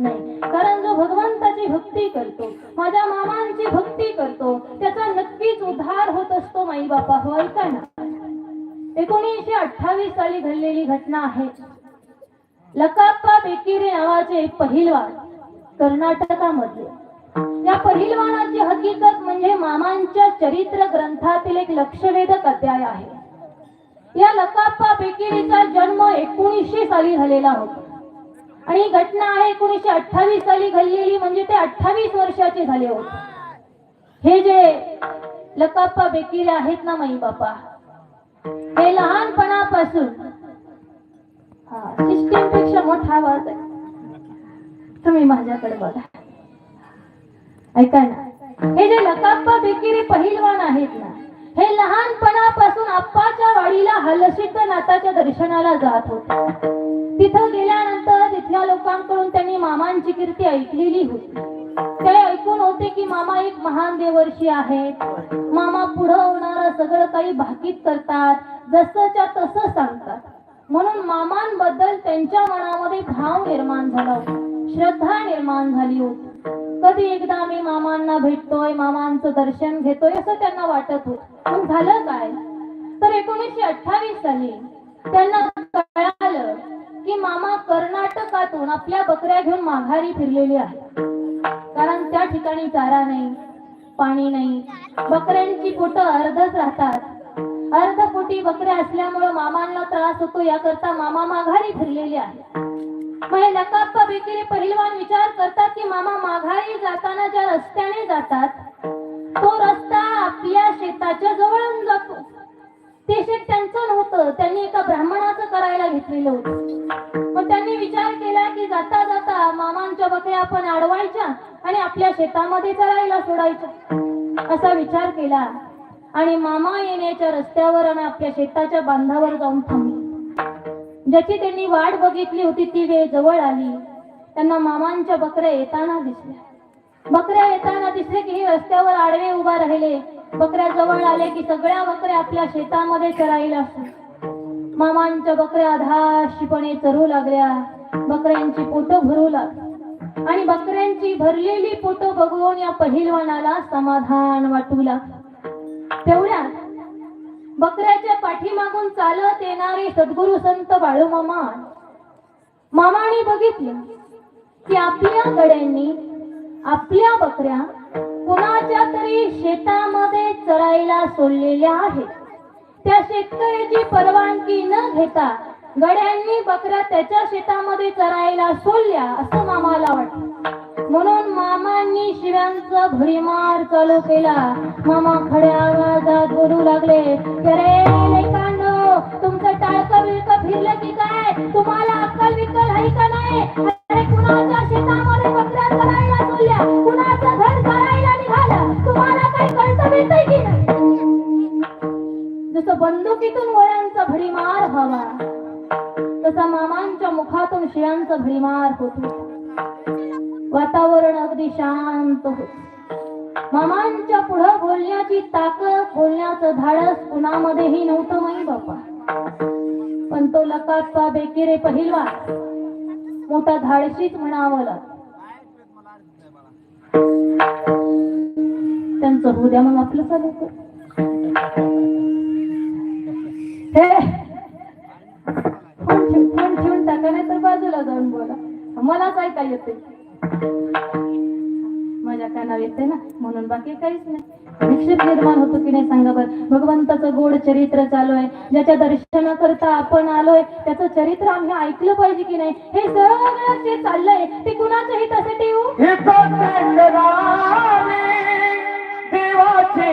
नाही. कारण जो भगवंताची भक्ती करतो माझ्या मामांची भक्ती करतो त्याचा नक्कीच उद्धार होत असतो माई बापा हो ऐका ना. एकोणीसशे अठ्ठावीस साली घडलेली घटना आहे. लकाप्पा बेकिरे नावाचे पहिलवान कर्नाटकामध्ये या पहिलवानाची हकीकत म्हणजे मामांच्या चरित्र ग्रंथातील एक लक्षवेधक अध्याय आहे. या लकाप्पा बेकिरीचा जन्म एकोणीसशे साली झालेला होता. आणि ही घटना आहे एकोणीशे अठ्ठावीस साली घडलेली म्हणजे ते अठ्ठावीस वर्षाचे झाले होते. हे जे लकाप्पा बेकिरे आहेत ना माई बापा हे लहानपणापासून सिस्टीमपेक्षा मोठा आवाज आहे. तुम्ही माझ्याकडे बघा. ऐका ना. हे जे लकाप्पा बेकिरी पहिलवान आहेत ना हे लहानपणापासून आप्पाच्या वाडीला हलसिद्ध नाथाच्या दर्शनाला जात होते. तिथं गेल्यानंतर या लोकांकडून त्यांनी मामांची कीर्ती ऐकलेली होती. ते ऐकून होते की मामा एक महान देवर्षी आहेत. मामा पुढं होणार सगळं काही भाकीत करतात जसंच्या तसं सांगतात. म्हणून मामांबद्दल त्यांच्या मनामध्ये भाव निर्माण झाला श्रद्धा निर्माण झाली होती. कधी एकदा मी मामांना भेटतोय मामांचं दर्शन घेतोय असं त्यांना वाटत होत. पण झालं काय? तर एकोणीसशे अठ्ठावीस साली त्यांना आपल्या बकऱ्या घेऊन माघारी फिरलेली आहे. कारण त्या ठिकाणी चारा नाही पाणी नाही. बकऱ्यांची पोट अर्धच राहतात. अर्ध पोटी बकऱ्या असल्यामुळं मामांना त्रास होतो. याकरता मामा माघारी फिरलेली आहे मग हे बेकरी पहिलवान विचार करतात की मामा माघारी जाताना ज्या रस्त्याने जातात तो रस्ता आपल्या शेताच्या जवळून जातो. ते शेत त्यांचं नव्हतं. त्यांनी एका ब्राह्मणाचं करायला घेतलेलं होतं. आपण अडवायच्या आणि आपल्या शेतामध्ये चरायला सोडायच्या. असा विचार केला. आणि मामा येण्याच्या रस्त्यावर आणि आपल्या शेताच्या बांधावर जाऊन थांबले. ज्याची त्यांनी वाट बघितली होती ती वेळ जवळ आली. त्यांना मामांच्या बकऱ्या येताना दिसल्या. बकऱ्या येताना दिसले की हे रस्त्यावर आडवे उभा राहिले. बकऱ्या जवळ आले की सगळ्या बकऱ्या आपल्या शेतामध्ये चरायला असतात मामांच्या बकऱ्या धाशीपणे चरू लागल्या. बकऱ्यांची पोट भरू लागली. आणि बकऱ्यांची भरलेली पोट बघून या पहिलवानाला समाधान वाटू लागलं तेवढ्यात बकऱ्याच्या पाठीमागून चालत येणारे सद्गुरु संत बाळू मामा मामाने बघितलं की आपल्या गड्यांनी आपल्या बकऱ्या कुणाच्या तरी शेतामध्ये चरायला सोडलेल्या आहेत. त्या शेतकऱ्याची परवानगी न घेता गड्यांनी बकऱ्या त्याच्या शेतामध्ये चरायला सोडल्या असं मामाला वाटलं. म्हणून मामांनी शिव्यांचा भडीमार चालू केला. मामा खड्या आवाजात बोलू लागले अरे लेकांनो तुमचं टाळकं बिळकं फिरलं की काय? तुम्हाला अक्कल विकल आहे का नाही? अरे कुणाच्या शेतामध्ये बकऱ्या चरायला सोडल्या? कुणाचं घर चरायला निघालं? तुम्हाला काही कळतं मिळतंय की नाही? जसं बंदुकीतून वळ्यांचा भडीमार हवा. तसा मामांच्या मुखातून शिळांचा भडीमार होत. वातावरण अगदी शांत होत. मामांच्या पुढं बोलण्याची ताकद बोलण्याचं धाडस कुणामध्येही नव्हतं माई बापा. पण तो लकाप्पा बेकिरे पहिलवा मोठा धाडशीच म्हणावं लागत त्यांचं हृदय मग आपलं चालू हे ठेवून नाही तर बाजूला जाऊन बोला. मलाच ऐका येते माझ्या कानावर येते ना? म्हणून बाकी काहीच नाही. निक्षेप निर्माण होतो की नाही सांगा बरं? भगवंताचं गोड चरित्र चालू आहे. ज्याच्या दर्शना करता आपण आलोय त्याचं चरित्र आम्ही ऐकलं पाहिजे की नाही? हे सगळं जे चाललंय ते कुणाच्या हितासाठी हो? येऊ देवाचे